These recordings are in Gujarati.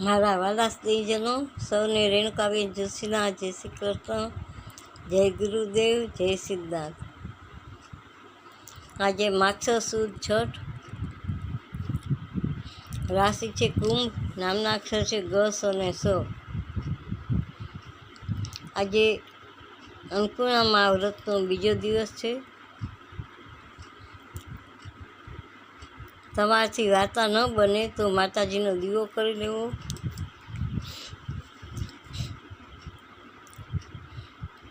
મારા વાલા સ્ત્રીજનો સૌને રેણુકાબેન જોશીના જય શ્રી કૃષ્ણ, જય ગુરુદેવ, જય સિદ્ધાર્થ. આજે માક્ષર સુદ છઠ રાશિ છે કુંભ, નામના અક્ષર છે ગસ અને સ. આજે અન્નપૂર્ણામાં વ્રતનો બીજો દિવસ છે. તમારાથી વાર્તા ન બને તો માતાજીનો દીવો કરી લેવો.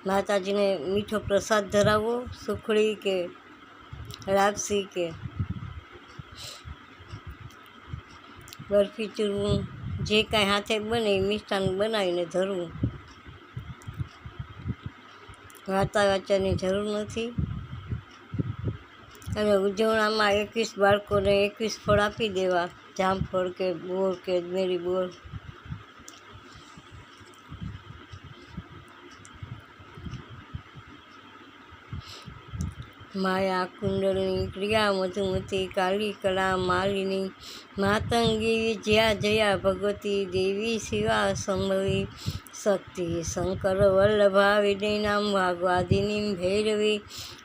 માતાજીને મીઠો પ્રસાદ ધરાવવો સુખડી કે લાપસી કે બરફી ચૂરવું, જે કાંઈ હાથે બને એ મિષ્ટાન બનાવીને ધરવું. વાર્તા વાંચવાની જરૂર નથી. અને ઉજવણામાં એકવીસ બાળકોને એકવીસ ફળ આપી દેવા. જામફળ કે બોર કે અજમેરી માયા કુંડળની ક્રિયા મધુમતી કાળી કળા માલિની માતંગી જયા જયા ભગવતી દેવી શિવા સંભવી શક્તિ શંકર વલ્લભા વિનયનામ વાગ્વાદિની ભૈરવી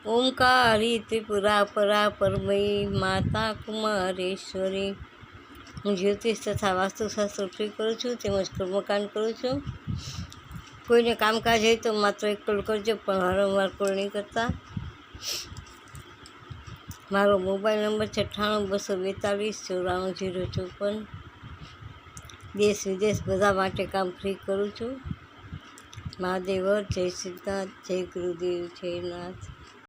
ઓમકારી ત્રિપુરા પરા પરમયી માતા કુમારેશ્વરી. હું જ્યોતિષ તથા વાસ્તુશાસ્ત્ર ફ્રી કરું છું તેમજ કર્મકાંડ કરું છું. કોઈને કામકાજ હોય તો માત્ર એક કોલ કરજો પણ વારંવાર કોલ નહીં કરતા. મારો મોબાઈલ નંબર છે અઠ્ઠાણું, બસો બેતાલીસ, ચોરાણું, જીરો ચોપન. દેશ વિદેશ બધા માટે કામ ફ્રી કરું છું. મહાદેવ, જય સિદ્ધાર્થ જય ગુરુદેવ, જય નાથ.